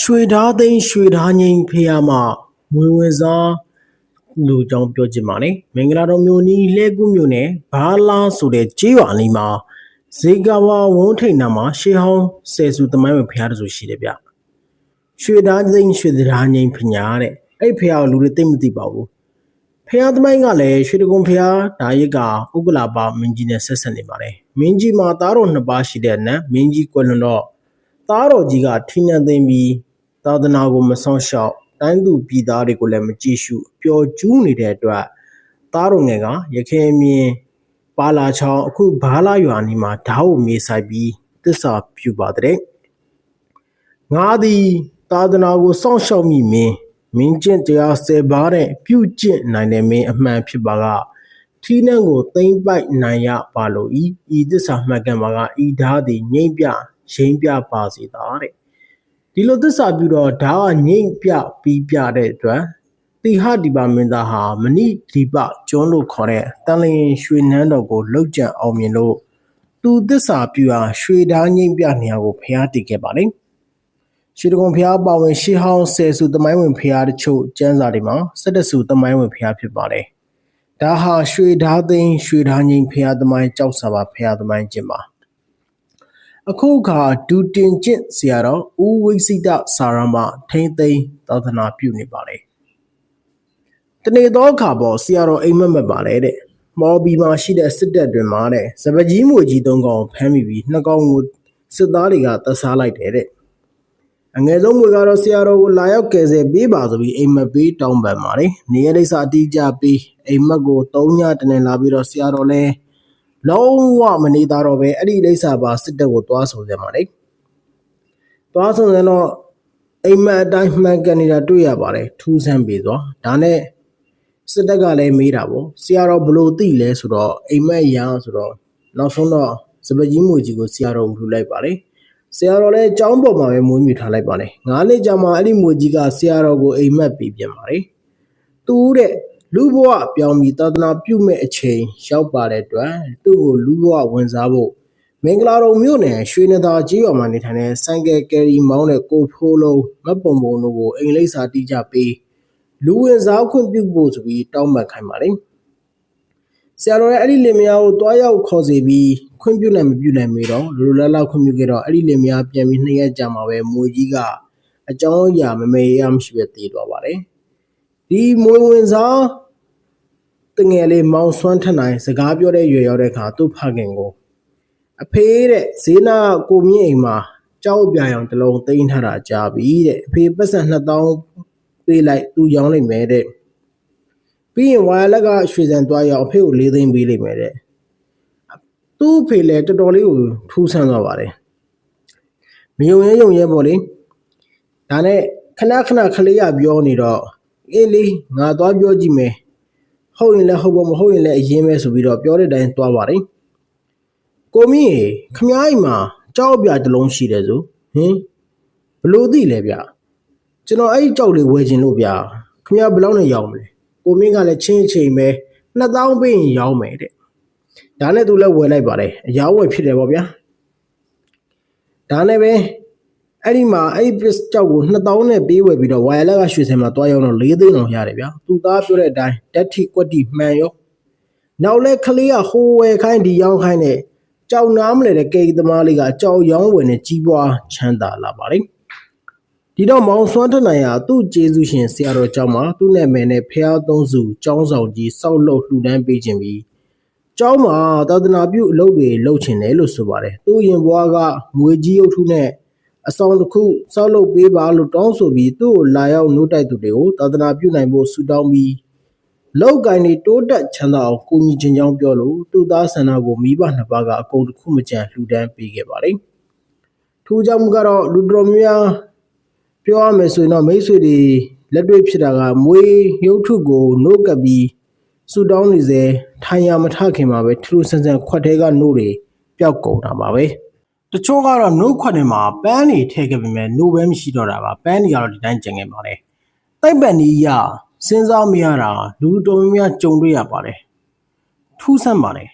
ရွှေဓာသိန်းရွှေဓာငိမ့်ဖေးရမှမွေဝင်စားလူကြောင့်ပြောချင်ပါတယ်မင်္ဂလာတော်မျိုးနီးလှဲကူးမျိုးနဲ့ဘာလာဆိုတဲ့ကြေးရွာလေးမှာဇေကဝါဝုန်းထိန်နာမှာရှေးဟောင်းဆယ်စုသမိုင်းဝင်ဖျားတဆူရှိတယ်ဗျရွှေဓာသိန်းရွှေဓာငိမ့်ဖညာတဲ့အဲ့ဖျားကိုလူတွေသိမသိပါဘူးဖျားသမိုင်းကလည်းရွှေတကုံဖျားဒါရစ်ကဥက္ကလာပါမင်းကြီးနဲ့ဆက်ဆက်နေပါတယ်မင်းကြီးမှာသားတော်နှစ်ပါးရှိတဲ့နတ်မင်းကြီးကွယ်လွန်တော့ သားတော်ကြီးကထိနှံသိမ့်ပြီးသာသနာကိုမဆောင်ရှောက်တိုင်းသူပြည်သားတွေကိုလည်းမကြည့်ရှုပျော်ကျူးနေတဲ့အတွက်သားတော်ငယ်ကရခင်မြင်ပါလာချောင်းအခုဘာလာရွာနီမှာဓာတ်ကိုမြေဆိုင်ပြီးတစ္ဆာပြုပါတဲ့ငါသည်သာသနာကိုစောင့်ရှောက်မိမင်းမင်းကျင့်တရားဆယ်ပါးတဲ့ပြုကျင့်နိုင်တဲ့မင်းအမှန်ဖြစ်ပါကထီးနှံကိုသိမ့်ပိုက်နိုင်ရပါလို့ဤဤသစ္စာမှတ်ကံပါကဤဓာတ်သည်ငိမ့်ပြ ရိမ့်ပြပါစေတာတဲ့ဒီလိုသစ္စာပြုတော့ဓာတ်ကငိမ့်ပြပြီးပြတဲ့အတွက်တိဟဒီပါမင်းသားဟာမဏိဒီပကျွန်းလို့ခေါ်တဲ့တန်လျင်ရွှေနန်းတော်ကိုလှုပ်ကြံအောင်မြင်လို့သူသစ္စာပြုဟာရွှေဓာတ်ငိမ့်ပြနေရာကိုဖျားတည်ခဲ့ပါလေရှိတကုံဖျားပါဝင်ရှေးဟောင်းဆယ်စုသမိုင်းဝင်ဖျားတချို့ကျမ်းစာတွေမှာ၁၁စုသမိုင်းဝင်ဖျားဖြစ်ပါတယ်ဒါဟာရွှေဓာသိန်းရွှေဓာငိမ့်ဖျားသမိုင်းကြောက်စာပါဖျားသမိုင်းကျင့်ပါ အခုအခါဒူတင်ကျင့်ဆရာတော်ဦးဝိစိတစာရမထိမ့်သိမ်းသာသနာပြုနေပါလေတနေ့တော့အခါပေါ်ဆရာတော်အိမ်မက်မက်ပါလေတဲ့မော်ဘီမှာရှိတဲ့စစ်တပ်တွင်မှာတဲ့စပကြီးမွေကြီးသုံးကောင်ဖမ်းမိပြီးနှစ်ကောင်ကိုစစ်သားတွေကတဆားလိုက်တယ်တဲ့အငယ်ဆုံးမွေကတော့ဆရာတော်ကိုလာရောက်ကယ်ဆယ်ပေးပါဆိုပြီးအိမ်မက်ပေးတောင်းပန်ပါတယ်နေရလိမ့်စာအတိအကျပေးအိမ်မက်ကို၃ညတနေ့လာပြီးတော့ဆရာတော်လည်း လုံးဝမနေသားတော့ပဲအဲ့ဒီလိမ့်စာပါစစ်တပ်ကိုသွားဆုံကြပါလေသွားဆုံကြတော့အိမ်မက်အတိုင်းမှန်ကန်နေတာတွေ့ရပါတယ်ထူးဆန်းပြီသွားဒါနဲ့စစ်တပ်ကလည်းမေးတာပေါ့ဆရာတော်ဘလို့သိလဲဆိုတော့အိမ်မက်ရဆိုတော့နောက်ဆုံးတော့စပကြီးမွေကြီးကိုဆရာတော်ကိုလှူလိုက်ပါလေဆရာတော်လည်းအကြောင်းပေါ်မှာပဲမွေးမြူထားလိုက်ပါလေငါးနှစ်ကြာမှအဲ့ဒီမွေကြီးကဆရာတော်ကိုအိမ်မက်ပြီးပြန်ပါလေသူတဲ့ လူဘဝပြောင်းပြီးသာသနာပြုမဲ့အချိန်ရောက်ပါတဲ့အတွက်သူ့ကိုလူဘဝဝင်စားဖို့မင်္ဂလာတော်မြို့နယ်ရွှေနသာကြီးရွာမှာနေထိုင်တဲ့ဆိုင်ကယ်ကယ်ရီမောင်းတဲ့ကိုဖိုးလုံးမတ်ပုံပုံတို့ကိုအိမ်လိပ်စာတီးကြပေးလူဝင်စားခွင့်ပြုဖို့ဆိုပြီးတောင်းပန်ခိုင်းပါလေဆရာတော်ရဲ့အဲ့ဒီလင်မယားကိုတွားရောက်ခေါ်စီပြီးခွင့်ပြုနိုင်မပြုနိုင်မေတော့လူလူလားလားခွင့်ပြုခဲ့တော့အဲ့ဒီလင်မယားပြန်ပြီးနှစ်ရက်ကြာမှာပဲမွေကြီးကအကြောင်းအရာမမေရမရှိပဲတည်သွားပါတယ်ဒီမွေဝင်စား တငယ်လေးမောင်ဆွမ်းထနိုင်စကားပြောတဲ့ရွယ်ရောက်တဲ့အခါသူ့ဖခင်ကိုအဖေတဲ့ဈေးနာကိုမြင့်အိမ်မှာကြောက်ပြာရောင်တစ်လုံးသိမ်းထားတာကြာပြီတဲ့အဖေပတ်စံ2000ပေးလိုက်သူရောင်းလိုက်မယ်တဲ့ပြီးရင်ဝါလက်ကရွှေစံသွားရအောင်အဖေကို၄သိန်းပေးလိုက်မယ်တဲ့သူ့ဖေလည်းတော်တော်လေးကိုထူးဆန်းသွားပါတယ်မယုံရဲယုံရဲပေါ့လေဒါနဲ့ခဏခဏခလေးရပြောနေတော့အေးလေးငါသွားပြောကြည့်မယ် ဟုတ်ရင်လည်းဟုတ်ပါမဟုတ်ရင်လည်းအရင်ပဲဆိုပြီးတော့ပြောတဲ့အတိုင်းသွားပါတယ်ကိုမင်းခမားအိမ်မှာကြောက်ပြတစ်လုံးရှိတယ်ဆိုဟင်ဘလို့သိလဲဗျကျွန်တော်အဲ့ဒီကြောက်လေးဝယ်ခြင်းလို့ဗျခမားဘယ်လောက်နဲ့ရောင်းမလဲကိုမင်းကလည်းချင်းချင်းပဲ2000ပေးရင်ရောင်းမယ်တဲ့ဒါနဲ့သူလည်းဝယ်လိုက်ပါတယ်အယောင်းဝယ်ဖြစ်တယ်ပေါ့ဗျာဒါနဲ့ပဲ အဲ့ဒီမှာအဲ့ဒီကြောက်ကို2000နဲ့ပေးဝယ်ပြီးတော့ဝိုင်လက်ကရွှေစင်မှာတွားရောက်တော့4သိန်းလောက်ရတယ်ဗျာသူသားပြောတဲ့အတိုင်းဓာတ်ထိကွက်တိမှန်ရောနောက်လဲခလေးကဟိုးဝယ်ခိုင်းဒီရောင်းခိုင်းတဲ့ကြောက်နားမလဲတဲ့ကေသမားလေးကကြောက်ရောင်းဝယ်နဲ့ကြီးပွားချမ်းသာလာပါလိမ့်ဒီတော့မောင်စွမ်းထနိုင်ဟာသူ့ကျေးဇူးရှင်ဆရာတော်ကျောင်းမှာသူ့နာမည်နဲ့ဖះသုံးစုကျောင်းဆောင်ကြီးစောက်လုပ်လှူဒန်းပေးခြင်းပြီးကျောင်းမှာသာသနာပြုအလုပ်တွေလုပ်ချင်တယ်လို့ဆိုပါတယ်သူ့ရင်ဘွားကငွေကြီးရုပ်ထုနဲ့ အဆောင်တစ်ခုစောက်လုပ်ပေးပါလို့တောင်းဆိုပြီးသူ့ကိုလာရောက်နှုတ်တိုက်သူတွေကိုသာသနာပြုနိုင်ဖို့ဆုတောင်းပြီးလောက်ကင်တွေတိုးတက်ချမ်းသာအောင်ကိုကြီးချင်းချောင်းပြောလို့သူ့သားဆန္ဒကိုမိဘနှစ်ပါးကအကုန်တစ်ခုမကြံလှူဒန်းပေးခဲ့ပါတယ်ထူးခြားမှုကတော့လူတော်များပြောရမယ်ဆိုရင်တော့မိတ်ဆွေတွေလက်တွေ့ဖြစ်တာကမွေးရုပ်ထုကိုနှုတ်ကပ်ပြီးဆူတောင်းနေစေထိုင်ရမထခင်မှာပဲထူးဆန်းဆန်းခွက်သေးကနှုတ်တွေပျောက်ကုန်တာပါပဲ တချို့ကတော့နှုတ်ခွက်ထဲမှာပန်းတွေထည့်ခဲ့ပေမဲ့နှုတ်ပဲမရှိတော့တာပါပန်းတွေကတော့ဒီတိုင်းကျန်ခဲ့ပါလေတိုက်ပန်ဒီရစဉ်းစားမရတာလူတော်များများကြုံတွေ့ရပါတယ်ထူးဆန်းပါတယ်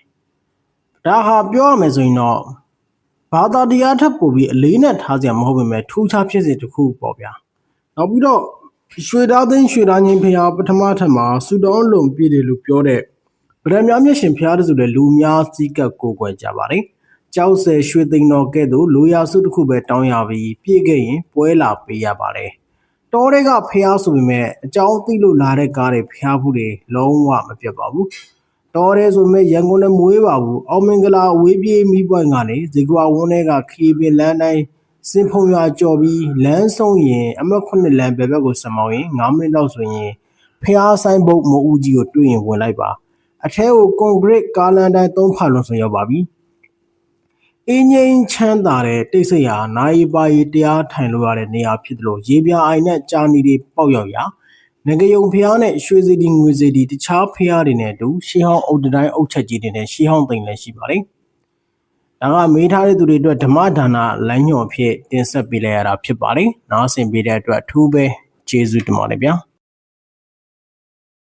ဒါဟာပြောရမယ်ဆိုရင်တော့ဘာသာတရားထပ်ပို့ပြီးအလေးနဲ့ထားစရာမဟုတ်ပေမဲ့ထူးခြားဖြစ်စဉ်တစ်ခုပေါ့ဗျာနောက်ပြီးတော့ရွှေသားသိန်းရွှေသားငင်းဖရာပထမထပ်မှာစူတောင်းလွန်ပြည်တယ်လို့ပြောတဲ့ဗရမများမျက်ရှင်ဖရာတစုတဲ့လူများစည်းကပ်ကိုးကွယ်ကြပါတယ် ကြောက်ဆယ်ရွှေသိန်းတော်ကဲ့သို့လိုရာစုတစ်ခုပဲတောင်းရပြီးပြည့်ခဲ့ရင်ပွဲလာပေးရပါတယ်တောတွေကဖျားဆိုပေမဲ့အကြောင်းသိလို့လာတဲ့ကားတွေဖျားဘူးတွေလုံးဝမပြတ်ပါဘူးတော်ရဲဆိုပေမဲ့ရန်ကုန်နဲ့မွေးပါဘူးအောင်မင်္ဂလာအဝေးပြေးမိပွိုင်းကနေဇေကွာဝန်းထဲကခီးပင်လမ်းတိုင်းစင်ဖုံရွာကြော်ပြီးလမ်းဆုံးရင်အမတ်ခုနှစ်လမ်းဘယ်ဘက်ကိုစမောင်းရင်9မိနစ်လောက်ဆိုရင်ဖျားဆိုင်ဘုတ်မအူကြီးကိုတွေ့ရင်ဝင်လိုက်ပါအထဲကိုကွန်ကရစ်ကားလမ်းတိုင်းသုံးဖာလုံးဆိုရောက်ပါပြီ အင်းငိမ့်ချမ်းသာတဲ့တိတ်ဆိတ်ရာနိုင်ပါရီတရားထိုင်လို့ရတဲ့နေရာဖြစ်တယ်လို့ရေပြာအိုင်နဲ့ကြာနီတွေပေါက်ရောက်ရာငကယုံဖျားနဲ့ရွှေစီတီငွေစီတီတခြားဖျားတွေနဲ့အတူရှီဟောင်းအုတ်တတိုင်းအုတ်ချက်ကြီးတွေနဲ့ရှီဟောင်းသိမ်လည်းရှိပါတယ်။ဒါကမေးထားတဲ့သူတွေအတွက်ဓမ္မဒါနလမ်းညွှန်အဖြစ်တင်ဆက်ပေးလိုက်ရတာဖြစ်ပါတယ်။နားဆင်ပေးတဲ့အတွက်အထူးပဲကျေးဇူးတင်ပါတယ်ဗျာ။